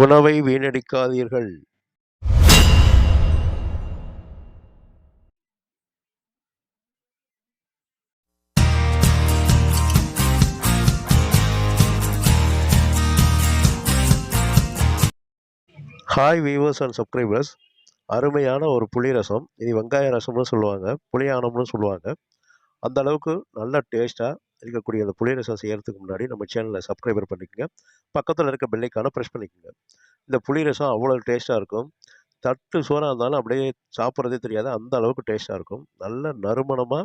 உணவை வீணடிக்காதீர்கள். Hi viewers and subscribers அருமையான ஒரு புளி ரசம். இது வெங்காய ரசம்னு சொல்லுவாங்க. புளியானம்னு சொல்லுவாங்க. அந்த அளவுக்கு நல்ல டேஸ்ட்டாக இருக்கக்கூடிய அந்த புளி ரசம் செய்கிறதுக்கு முன்னாடி நம்ம சேனலை சப்ஸ்கிரைபர் பண்ணிக்கோங்க. பக்கத்தில் இருக்க பெல்லைக்கான ப்ரெஸ் பண்ணிக்கோங்க. இந்த புளி ரசம் அவ்வளோ டேஸ்ட்டாக இருக்கும். தட்டு சோறாக இருந்தாலும் அப்படியே சாப்பிட்றதே தெரியாது. அந்த அளவுக்கு டேஸ்ட்டாக இருக்கும். நல்ல நறுமணமாக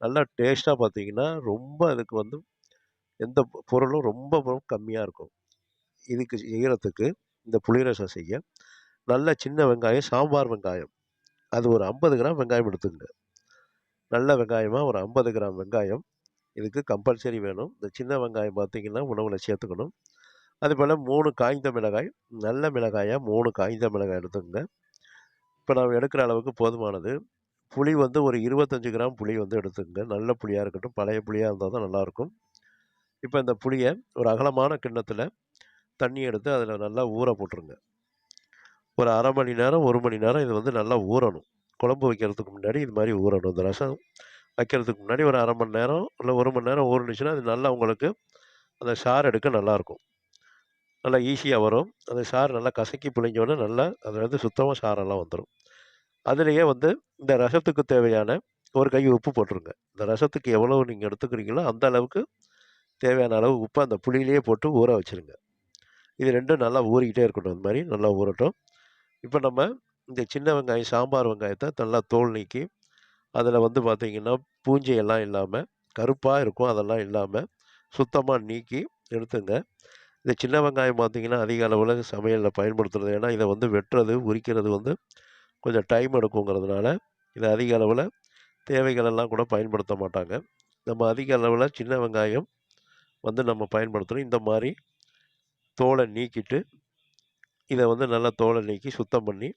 நல்லா டேஸ்ட்டாக பார்த்தீங்கன்னா ரொம்ப அதுக்கு வந்து எந்த பொருளும் ரொம்ப கம்மியாக இருக்கும். இதுக்கு செய்கிறதுக்கு இந்த புளி ரசம் செய்ய நல்ல சின்ன வெங்காயம் சாம்பார் வெங்காயம். அது ஒரு ஐம்பது கிராம் வெங்காயம் எடுத்துக்கங்க. நல்ல வெங்காயமாக ஒரு ஐம்பது கிராம் வெங்காயம். இதுக்கு கம்பல்சரி வேணும். இந்த சின்ன வெங்காயம் பார்த்திங்கன்னா உணவில் சேர்த்துக்கணும். அது போல் மூணு காய்ந்த மிளகாய் நல்ல மிளகாயாக மூணு காய்ந்த மிளகாய் எடுத்துக்கோங்க. இப்போ நான் எடுக்கிற அளவுக்கு போதுமானது. புளி வந்து ஒரு இருபத்தஞ்சி கிராம் புளி வந்து எடுத்துக்கோங்க. நல்ல புளியாக இருக்கட்டும். பழைய புளியாக இருந்தால் தான் நல்லாயிருக்கும். இப்போ இந்த புளியை ஒரு அகலமான கிண்ணத்தில் தண்ணி எடுத்து அதில் நல்லா ஊற போட்டுருங்க. ஒரு அரை மணி நேரம் ஒரு மணி நேரம் இது வந்து நல்லா ஊறணும். குழம்பு வைக்கிறதுக்கு முன்னாடி இது மாதிரி ஊறணும். இந்த ரசம் வைக்கிறதுக்கு முன்னாடி ஒரு அரை மணி நேரம் இல்லை ஒரு மணி நேரம் ஊறுனுச்சுன்னா அது நல்லா உங்களுக்கு அந்த சாறு எடுக்க நல்லாயிருக்கும். நல்லா ஈஸியாக வரும். அந்த சாறு நல்லா கசக்கி பிழிஞ்சோடனே நல்லா அதில் வந்து சுத்தமாக சாரெல்லாம் வந்துடும் அதுலேயே வந்து இந்த ரசத்துக்கு தேவையான ஒரு கை உப்பு போட்டுருங்க. இந்த ரசத்துக்கு எவ்வளோ நீங்கள் எடுத்துக்கிறீங்களோ அந்த அளவுக்கு தேவையான அளவு உப்பு அந்த புளியிலேயே போட்டு ஊற வச்சுருங்க. இது ரெண்டும் நல்லா ஊறிக்கிட்டே இருக்கட்டும். அந்த மாதிரி நல்லா ஊறட்டும். இப்போ நம்ம இந்த சின்ன வெங்காயம் சாம்பார் வெங்காயத்தை நல்லா தோல் நீக்கி அதில் வந்து பார்த்திங்கன்னா பூஞ்சையெல்லாம் இல்லாமல் கருப்பாக இருக்கும் அதெல்லாம் இல்லாமல் சுத்தமாக நீக்கி எடுத்துங்க. இந்த சின்ன வெங்காயம் பார்த்திங்கன்னா அதிக அளவில் சமையலில் பயன்படுத்துறது. ஏன்னா இதை வந்து வெட்டுறது உரிக்கிறது வந்து கொஞ்சம் டைம் எடுக்குங்கிறதுனால இதை அதிக அளவில் தேவைகளெல்லாம் கூட பயன்படுத்த மாட்டாங்க. நம்ம அதிக அளவில் சின்ன வெங்காயம் வந்து நம்ம பயன்படுத்துகிறோம் இந்த மாதிரி தோலை நீக்கிட்டு இதை வந்து நல்லா தோலை நீக்கி சுத்தம் பண்ணி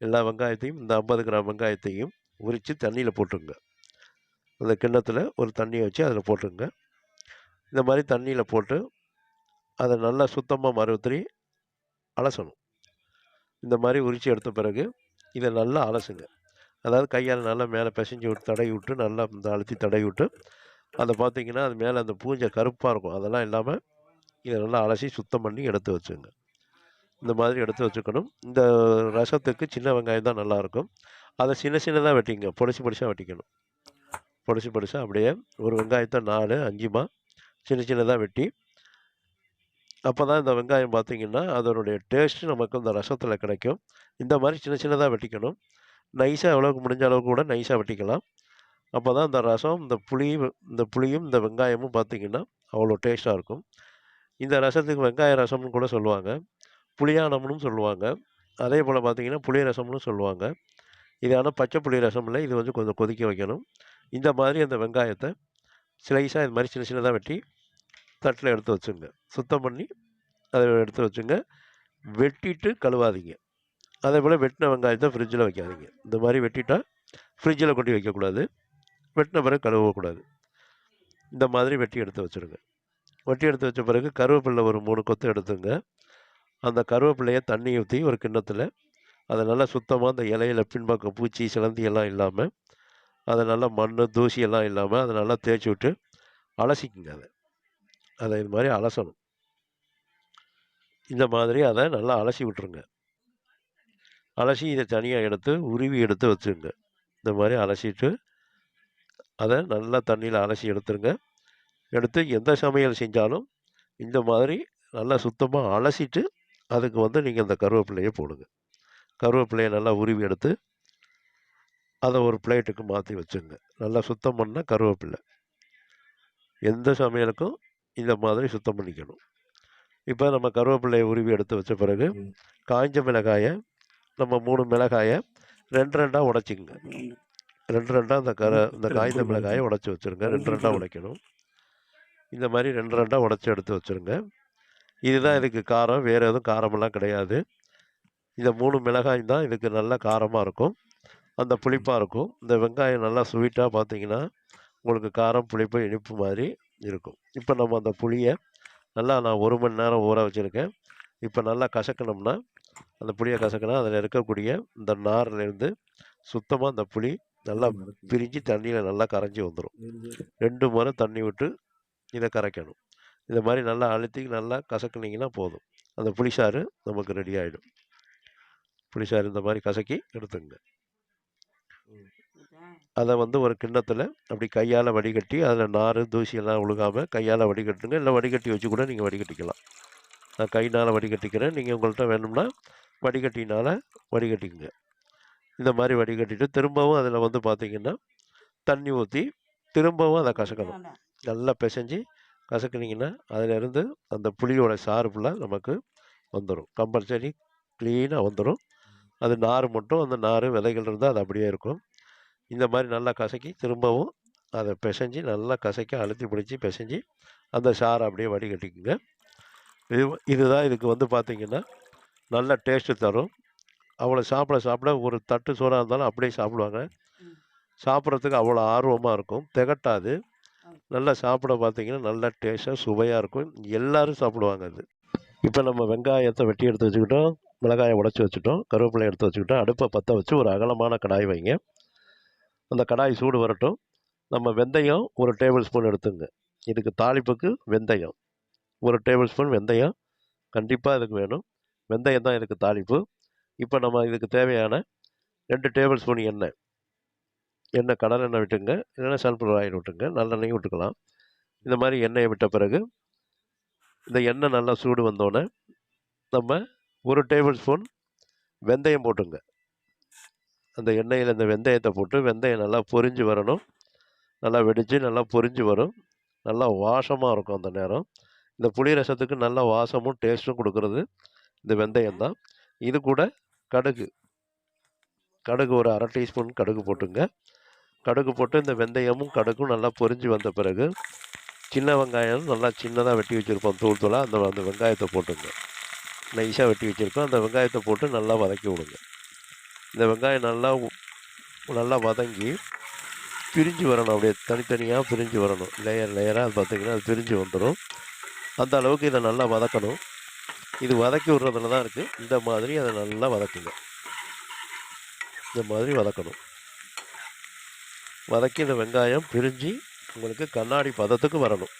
எல்லா வெங்காயத்தையும் இந்த ஐம்பது கிராம் வெங்காயத்தையும் உரித்து தண்ணியில் போட்டுருங்க. அந்த கிண்ணத்தில் ஒரு தண்ணியை வச்சு அதில் போட்டுருங்க. இந்த மாதிரி தண்ணியில் போட்டு அதை நல்லா சுத்தமாக மறுத்தறி அலசணும். இந்த மாதிரி உரித்து எடுத்த பிறகு இதை நல்லா அலசுங்க. அதாவது கையால் நல்லா மேலே பிசைஞ்சு விட்டு தடவி விட்டு நல்லா இந்த அழுத்தி தடவி விட்டு அதை பார்த்தீங்கன்னா அது மேலே அந்த பூஞ்சை கருப்பாக இருக்கும். அதெல்லாம் இல்லாமல் இதை நல்லா அலசி சுத்தம் பண்ணி எடுத்து வச்சுங்க. இந்த மாதிரி எடுத்து வச்சுக்கணும். இந்த ரசத்துக்கு சின்ன வெங்காயம் தான் நல்லாயிருக்கும் அதை சின்ன சின்னதாக வெட்டிங்க பொடிசு பொடிசாக வெட்டிக்கணும். பொடிசு பொடிசாக அப்படியே ஒரு வெங்காயத்தை நாலு அஞ்சுமா சின்ன சின்னதாக வெட்டி அப்போ தான் இந்த வெங்காயம் பார்த்திங்கன்னா அதனுடைய டேஸ்ட்டு நமக்கு இந்த ரசத்தில் கிடைக்கும். இந்த மாதிரி சின்ன சின்னதாக வெட்டிக்கணும். நைஸாக எவ்வளோக்கு முடிஞ்ச அளவுக்கு கூட நைஸாக வெட்டிக்கலாம். அப்போ தான் இந்த ரசம் இந்த புளி இந்த புளியும் இந்த வெங்காயமும் பார்த்திங்கன்னா அவ்வளோ டேஸ்ட்டாக இருக்கும். இந்த ரசத்துக்கு வெங்காய ரசம்னு கூட சொல்லுவாங்க. புளியானம்னு சொல்லுவாங்க. அதே போல் பார்த்திங்கன்னா புளி ரசம்னு சொல்லுவாங்க. இது ஆனால் பச்சை புளி ரசம் இல்லை. இது வந்து கொஞ்சம் கொதிக்க வைக்கணும். இந்த மாதிரி அந்த வெங்காயத்தை ஸ்லைஸாக இது மாதிரி சின்ன சின்னதாக வெட்டி தட்டில் எடுத்து வச்சுங்க. சுத்தம் பண்ணி அதை எடுத்து வச்சுங்க. வெட்டிட்டு கழுவாதீங்க. அதே போல் வெட்டின வெங்காயத்தை ஃப்ரிட்ஜில் வைக்காதீங்க. இந்த மாதிரி வெட்டிட்டால் ஃப்ரிட்ஜில் கொட்டி வைக்கக்கூடாது. வெட்டின பிறகு கழுவக்கூடாது. இந்த மாதிரி வெட்டி எடுத்து வச்சுருங்க. வெட்டி எடுத்து வச்ச பிறகு கருவேப்பிள்ளை ஒரு மூணு கொத்து எடுத்துங்க. அந்த கருவேப்பிள்ளையை தண்ணி ஊற்றி ஒரு கிண்ணத்தில் அதை நல்லா சுத்தமாக அந்த இலையில பின்பக்கம் பூச்சி சிலந்தி எல்லாம் இல்லாமல் அதை நல்லா மண் தூசி எல்லாம் இல்லாமல் அதை நல்லா தேய்ச்சி விட்டு அலசிக்குங்க அதை. அதை இது மாதிரி அலசணும். இந்த மாதிரி அதை நல்லா அலசி விட்டுருங்க. அலசி இதை தனியாக எடுத்து உருவி எடுத்து வச்சுருங்க. இந்த மாதிரி அலசிட்டு அதை நல்லா தண்ணியில் அலசி எடுத்துருங்க. எடுத்து எந்த சமையல் செஞ்சாலும் இந்த மாதிரி நல்லா சுத்தமாக அலசிட்டு அதுக்கு வந்து நீங்கள் இந்த கருவேப்பிலையை போடுங்க. கருவேப்பிலையை நல்லா உருவி எடுத்து அதை ஒரு பிளேட்டுக்கு மாற்றி வச்சுங்க. நல்லா சுத்தம் பண்ணால் கருவேப்பிலை. எந்த சமையலுக்கும் இந்த மாதிரி சுத்தம் பண்ணிக்கணும். இப்போ நம்ம கருவேப்பிலையை உருவி எடுத்து வச்ச பிறகு காய்ஞ்ச மிளகாயை நம்ம மூணு மிளகாயை ரெண்டு ரெண்டாக உடைச்சிங்க ரெண்டு ரெண்டாக அந்த கர இந்த காய்ந்த மிளகாயை உடச்சி வச்சுருங்க. ரெண்டு ரெண்டாக உடைக்கணும். இந்த மாதிரி ரெண்டு ரெண்டாக உடச்சி எடுத்து வச்சுருங்க. இதுதான் இதுக்கு காரம். வேறு எதுவும் காரமெல்லாம் கிடையாது. இந்த மூணு மிளகாய் தான் இதுக்கு நல்ல காரமாக இருக்கும். அந்த புளிப்பாக இருக்கும். இந்த வெங்காயம் நல்லா ஸ்வீட்டாக பார்த்தீங்கன்னா உங்களுக்கு காரம் புளிப்பு இனிப்பு மாதிரி இருக்கும். இப்போ நம்ம அந்த புளியை நல்லா நான் ஒரு மணி நேரம் ஊற வச்சுருக்கேன். இப்போ நல்லா கசக்கணும்னா அந்த புளியை கசக்கினா அதில் இருக்கக்கூடிய இந்த நார்லேருந்து சுத்தமாக அந்த புளி நல்லா பிரிஞ்சு தண்ணியில் நல்லா கரைஞ்சி வந்துடும் ரெண்டு முறை தண்ணி விட்டு இதை கரைக்கணும். இந்த மாதிரி நல்லா அழுத்தி நல்லா கசக்குனீங்கன்னா போதும். அந்த புளிசாறு நமக்கு ரெடி ஆகிடும் புளிசாறு இந்த மாதிரி கசக்கி எடுத்துங்க அதை வந்து ஒரு கிண்ணத்தில் அப்படி கையால் வடிகட்டி அதில் நார் தூசியெல்லாம் ஒழுகாமல் கையால் வடிகட்டுங்க. இல்லை வடிகட்டி வச்சு கூட நீங்கள் வடிகட்டிக்கலாம். நான் கைனால் வடிகட்டிக்கிறேன். நீங்கள் உங்கள்கிட்ட வேணும்னா வடிகட்டினால் வடிகட்டிக்குங்க. இந்த மாதிரி வடிகட்டிட்டு திரும்பவும் அதில் வந்து பார்த்தீங்கன்னா தண்ணி ஊற்றி திரும்பவும் அதை கசக்கணும். நல்லா பிசைஞ்சு கசக்குனீங்கன்னா அதிலிருந்து அந்த புளியோட சாறு ஃபுல்லாக நமக்கு வந்துடும் கம்பல்சரி க்ளீனாக வந்துடும் அது நார் மட்டும் அந்த நார் விதைகள் இருந்தால் அது அப்படியே இருக்கும். இந்த மாதிரி நல்லா கசக்கி திரும்பவும் அதை பிசைஞ்சு நல்லா கசக்கி அழுத்தி பிடிச்சி பிசைஞ்சு அந்த சாறை அப்படியே வடிகட்டிக்குங்க. இது இதுதான் இதுக்கு வந்து பார்த்திங்கன்னா நல்ல டேஸ்ட்டு தரும். அவ்வளோ சாப்பிட சாப்பிட ஒரு தட்டு சோறாக இருந்தாலும் அப்படியே சாப்பிடுவாங்க. சாப்பிட்றதுக்கு அவ்வளோ ஆர்வமாக இருக்கும். திகட்டாது. நல்லா சாப்பிட பார்த்தீங்கன்னா நல்லா டேஸ்ட்டாக சுவையாக இருக்கும். எல்லோரும் சாப்பிடுவாங்க அது. இப்போ நம்ம வெங்காயத்தை வெட்டி எடுத்து வச்சுக்கிட்டோம். மிளகாயை உடச்சி வச்சுட்டோம். கருவேப்பிலை எடுத்து வச்சுக்கிட்டோம். அடுப்பை பற்ற வச்சு ஒரு அகலமான கடாய் வைங்க. அந்த கடாய் சூடு வரட்டும். நம்ம வெந்தயம் ஒரு டேபிள் ஸ்பூன் எடுத்துங்க. இதுக்கு தாளிப்புக்கு வெந்தயம். ஒரு டேபிள் ஸ்பூன் வெந்தயம். கண்டிப்பாக இதுக்கு வேணும். வெந்தயம் தான் இதுக்கு தாளிப்பு. இப்போ நம்ம இதுக்கு தேவையான ரெண்டு டேபிள் ஸ்பூன் எண்ணெய். எண்ணெய் கடல் எண்ணெய் விட்டுங்க. இல்லைன்னா சன்ஃப்ளவர் ஆயில் விட்டுங்க. நல்லெண்ணெயும் விட்டுக்கலாம். இந்த மாதிரி எண்ணெயை விட்ட பிறகு இந்த எண்ணெய் நல்லா சூடு வந்தோடனே நம்ம ஒரு டேபிள் ஸ்பூன் வெந்தயம் போட்டுங்க. அந்த எண்ணெயில் இந்த வெந்தயத்தை போட்டு வெந்தயம் நல்லா பொரிஞ்சு வரணும். நல்லா வெடித்து நல்லா பொரிஞ்சு வரும். நல்லா வாசமாக இருக்கும் அந்த நேரம். இந்த புளி ரசத்துக்கு நல்ல வாசமும் டேஸ்ட்டும் கொடுக்கறது இந்த வெந்தயம் தான். இது கூட கடுகு. கடுகு ஒரு அரை டீஸ்பூன் கடுகு போட்டுங்க. கடுகு போட்டு இந்த வெந்தயமும் கடுகும் நல்லா பொரிஞ்சு வந்த பிறகு சின்ன வெங்காயம் நல்லா சின்னதாக வெட்டி வச்சுருப்போம் தூள் தூளாக அந்த அந்த வெங்காயத்தை போட்டுங்க. நைஸாக வெட்டி வச்சுருக்கோம். அந்த வெங்காயத்தை போட்டு நல்லா வதக்கி விடுங்க. இந்த வெங்காயம் நல்லா நல்லா வதங்கி பிரிஞ்சு வரணும். அப்படியே தனித்தனியாக பிரிஞ்சு வரணும். லேயர் லேயராக அது பார்த்திங்கன்னா அது பிரிஞ்சு வந்துடும் அந்த அளவுக்கு இதை நல்லா வதக்கணும். இது வதக்கி விடுறதுல தான் இருக்குது இந்த மாதிரி அதை நல்லா வதக்குங்க. இந்த மாதிரி வதக்கணும். வதக்கி இந்த வெங்காயம் பிரிஞ்சு உங்களுக்கு கண்ணாடி பதத்துக்கு வரணும்.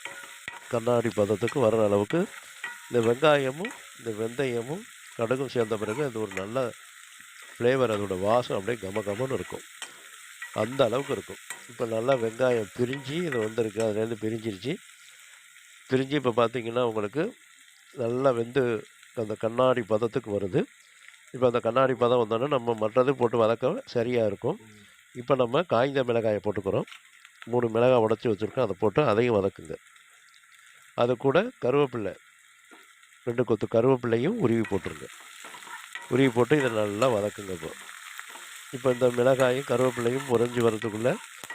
கண்ணாடி பதத்துக்கு வர்ற அளவுக்கு இந்த வெங்காயமும் இந்த வெந்தயமும் கடுகும் சேர்ந்த பிறகு அது ஒரு நல்ல ஃப்ளேவர் அதோட வாசம் அப்படியே கம கமன்னு இருக்கும். அந்த அளவுக்கு இருக்கும். இப்போ நல்லா வெங்காயம் பிரிஞ்சு இது வந்திருக்கு. அதுலேருந்து பிரிஞ்சிருச்சு. பிரிஞ்சு இப்போ பார்த்திங்கன்னா உங்களுக்கு நல்லா வெந்து அந்த கண்ணாடி பதத்துக்கு வருது. இப்போ அந்த கண்ணாடி பதம் வந்தோன்னா நம்ம மற்றது போட்டு வதக்க சரியாக இருக்கும். இப்போ நம்ம காய்ந்த மிளகாயை போட்டுக்கிறோம். மூணு மிளகாய் உடச்சி வச்சுருக்கோம். அதை போட்டு அதையும் வதக்குங்க. அது கூட கருவேப்பில்லை ரெண்டு கொத்து கருவேப்பிள்ளையும் உருவி போட்டுருங்க. உருவி போட்டு இதை நல்லா வதக்குங்க இப்போ. இப்போ இந்த மிளகாயும் கருவேப்பிள்ளையும் உறைஞ்சி வரதுக்குள்ளே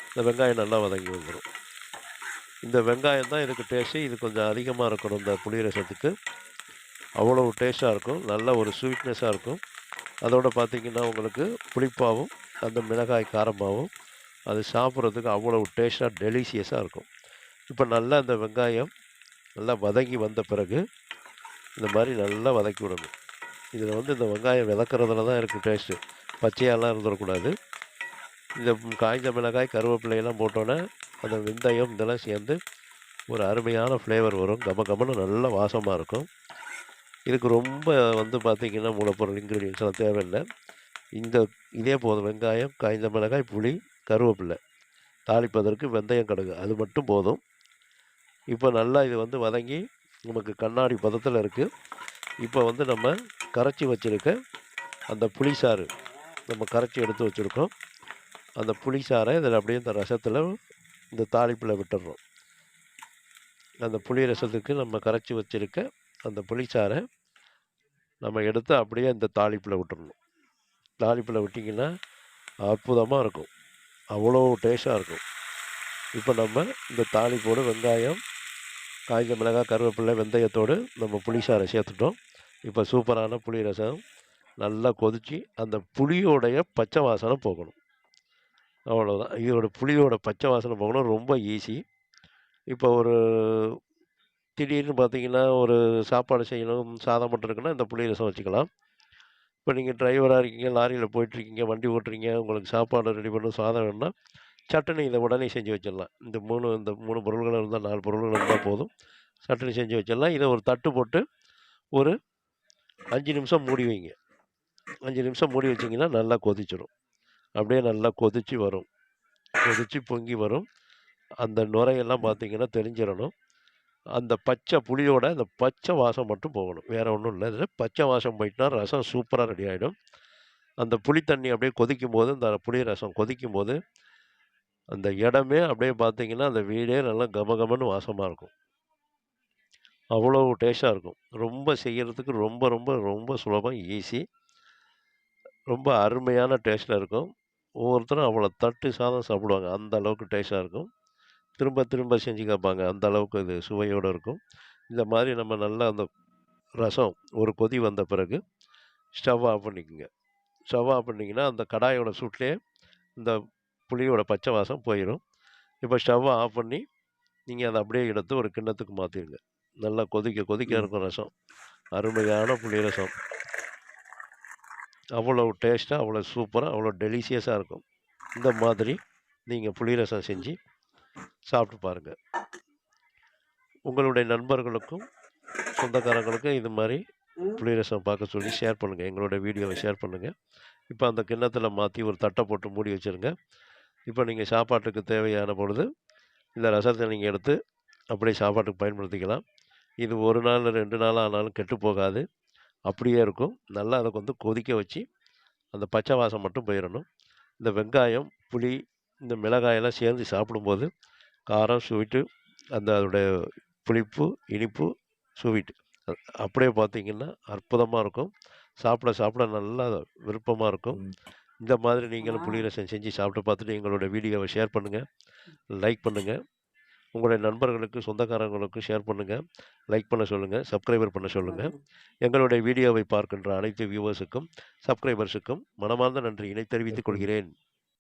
இந்த வெங்காயம் நல்லா வதங்கி வந்துடும் இந்த வெங்காயம் தான் இதுக்கு டேஸ்ட்டு இது கொஞ்சம் அதிகமாக இருக்கணும் இந்த புளி ரசத்துக்கு. அவ்வளோ டேஸ்ட்டாக இருக்கும் நல்ல ஒரு ஸ்வீட்னஸாக இருக்கும். அதோடு பார்த்திங்கன்னா உங்களுக்கு புளிப்பாகவும் அந்த மிளகாய் காரமாகவும் அது சாப்பிட்றதுக்கு அவ்வளோ டேஸ்ட்டாக டெலிஷியஸாக இருக்கும். இப்போ நல்லா இந்த வெங்காயம் நல்லா வதங்கி வந்த பிறகு இந்த மாதிரி நல்லா வதக்கி விடணும். இதில் வந்து இந்த வெங்காயம் விதக்கிறதுல தான் இருக்குது டேஸ்ட்டு பச்சையாலாம் இருந்துடக்கூடாது. இந்த காய்ந்த மிளகாய் கருவேப்பிலையெல்லாம் போட்டோன்னே அந்த வெந்தயம் இதெல்லாம் சேர்ந்து ஒரு அருமையான ஃப்ளேவர் வரும். கம கமன்னு நல்ல வாசமாக இருக்கும். இதுக்கு ரொம்ப வந்து பார்த்திங்கன்னா மூலப்பொருள் இன்க்ரீடியன்ஸ் எல்லாம் தேவையில்லை. இந்த இதே போதும். வெங்காயம் காய்ந்த மிளகாய் புளி கருவேப்பிலை. தாளிப்பதற்கு வெந்தயம் கடுகு. அது மட்டும் போதும். இப்போ நல்லா இது வந்து வதங்கி நமக்கு கண்ணாடி பதத்தில் இருக்குது இப்போ வந்து நம்ம கரைச்சி வச்சுருக்க அந்த புளிசாறு நம்ம கரைச்சி எடுத்து வச்சுருக்கோம். அந்த புளிசாரை இதில் அப்படியே இந்த ரசத்தில் இந்த தாளிப்பில் விட்டுடுறோம் அந்த புளி ரசத்துக்கு நம்ம கரைச்சி வச்சுருக்க அந்த புளிசாறை நம்ம எடுத்து அப்படியே இந்த தாளிப்பில் விட்டுறணும். தாளிப்பில் விட்டிங்கன்னா அற்புதமாக இருக்கும். அவ்வளோ டேஸ்ட்டாக இருக்கும். இப்போ நம்ம இந்த தாளிப்போடு வெங்காயம் காய்ந்த மிளகாய் கருவேப்பிலை வெந்தயத்தோடு நம்ம புளிசாரை சேர்த்துட்டோம். இப்போ சூப்பரான புளி ரசம். நல்லா கொதித்து அந்த புளியோடைய பச்சை வாசனை போகணும். அவ்வளோதான் இதோட புளியோட பச்சை வாசனை போகணும். ரொம்ப ஈஸி இப்போ ஒரு திடீர்னு பார்த்தீங்கன்னா, ஒரு சாப்பாடு செய்யணும், சாதம் மட்டும் இருக்குன்னா, இந்த புளி ரசம் வச்சுக்கலாம். இப்போ நீங்கள் டிரைவராக இருக்கீங்க, லாரியில் போயிட்டுருக்கீங்க, வண்டி ஓட்டுறீங்க, உங்களுக்கு சாப்பாடு ரெடி பண்ணணும், சாதம் வேணும்னா, சட்டுன்னு இதை உடனே செஞ்சு வச்சிடலாம். இந்த மூணு இந்த மூணு பொருள்கள் இருந்தால் நாலு பொருள்கள் இருந்தால் போதும். சட்டுன்னு செஞ்சு வச்சிடலாம். இதை ஒரு தட்டு போட்டு, ஒரு அஞ்சு நிமிஷம் மூடி வைங்க. அஞ்சு நிமிஷம் மூடி வச்சிங்கன்னா நல்லா கொதிச்சிடும் அப்படியே நல்லா கொதிச்சு வரும். கொதிச்சு பொங்கி வரும். அந்த நுரையெல்லாம் பார்த்தீங்கன்னா தெரிஞ்சிடணும் அந்த பச்சை புளியோட அந்த பச்சை வாசம் மட்டும் போகணும். வேறு ஒன்றும் இல்லை இதில் பச்சை வாசம் போயிட்டுனா, ரசம் சூப்பராக ரெடி ஆகிடும் அந்த புளி தண்ணி அப்படியே கொதிக்கும்போது, இந்த புளி ரசம் கொதிக்கும்போது, அந்த இடமே அப்படியே பார்த்தீங்கன்னா, அந்த வீடே நல்லா கமகமன்னு வாசமாக இருக்கும். அவ்வளோ டேஸ்ட்டாக இருக்கும். ரொம்ப செய்கிறதுக்கு ரொம்ப, ரொம்ப, ரொம்ப சுலபம். ஈஸி. ரொம்ப அருமையான டேஸ்ட்டாக இருக்கும். ஒவ்வொருத்தரும் அவ்வளோ தட்டு சாதம் சாப்பிடுவாங்க. அந்த அளவுக்கு டேஸ்ட்டாக இருக்கும். திரும்ப, திரும்ப செஞ்சு கேட்பாங்க. அந்த அளவுக்கு இது சுவையோடு இருக்கும். இந்த மாதிரி நம்ம நல்லா அந்த ரசம் ஒரு கொதி வந்த பிறகு, ஸ்டவ் ஆஃப் பண்ணிக்கோங்க ஸ்டவ் ஆஃப் பண்ணீங்கன்னா, அந்த கடாயோட சூட்லயே இந்த புளியோட பச்சை வாசம் போயிரும். இப்ப ஸ்டவ்வ ஆஃப் பண்ணி, நீங்க அத அப்படியே எடுத்து ஒரு கிண்ணத்துக்கு மாத்திருங்க. நல்லா கொதிக்க, கொதிக்க. இருக்கும் ரசம். அருமையான புளி ரசம். அவ்வளவு டேஸ்ட்டா, அவ்வளோ சூப்பரா, அவ்வளோ டெலிஷியஸா இருக்கும். இந்த மாதிரி நீங்க புளி ரசம் செஞ்சு சாப்பிட்டு பாருங்க. உங்களுடைய நண்பர்களுக்கும், சொந்தக்காரங்களுக்கும் இது மாரி புளி ரசம் பார்க்க சொல்லி ஷேர் பண்ணுங்க. எங்களோட வீடியோவ ஷேர் பண்ணுங்க. இப்ப அந்த கிண்ணத்துல மாத்தி ஒரு தட்ட போட்டு மூடி வச்சுருங்க. இப்போ நீங்கள் சாப்பாட்டுக்கு தேவையான பொழுது, இந்த ரசத்தை நீங்கள் எடுத்து அப்படியே சாப்பாட்டுக்கு பயன்படுத்திக்கலாம். இது ஒரு நாள், ரெண்டு நாள் ஆனாலும் கெட்டு போகாது. அப்படியே இருக்கும். நல்லா அதை வந்து கொதிக்க வச்சு, அந்த பச்சை வாசம் மட்டும் போயிடணும் இந்த வெங்காயம், புளி, இந்த மிளகாயெல்லாம் சேர்ந்து சாப்பிடும்போது, காரம், ஸ்வீட்டு அந்த அதோடைய புளிப்பு, இனிப்பு, ஸ்வீட் அப்படியே பார்த்தீங்கன்னா, அற்புதமாக இருக்கும். சாப்பிட, சாப்பிட நல்லா விருப்பமாக இருக்கும். இந்த மாதிரி நீங்களும் புளி ரசம் செஞ்சு சாப்பிட்டு பார்த்துட்டு எங்களோட வீடியோவ ஷேர் பண்ணுங்க. லைக் பண்ணுங்க. உங்களுடைய நண்பர்களுக்கு, சொந்தக்காரங்களுக்கு ஷேர் பண்ணுங்க. லைக் பண்ண சொல்லுங்க. சப்ஸ்கிரைபர் பண்ண சொல்லுங்க. எங்களுடைய வீடியோவை பார்க்கின்ற அனைத்து வியூவர்ஸுக்கும், சப்ஸ்கிரைபர்ஸுக்கும் மனமார்ந்த நன்றியினை தெரிவித்துக் கொள்கிறேன்.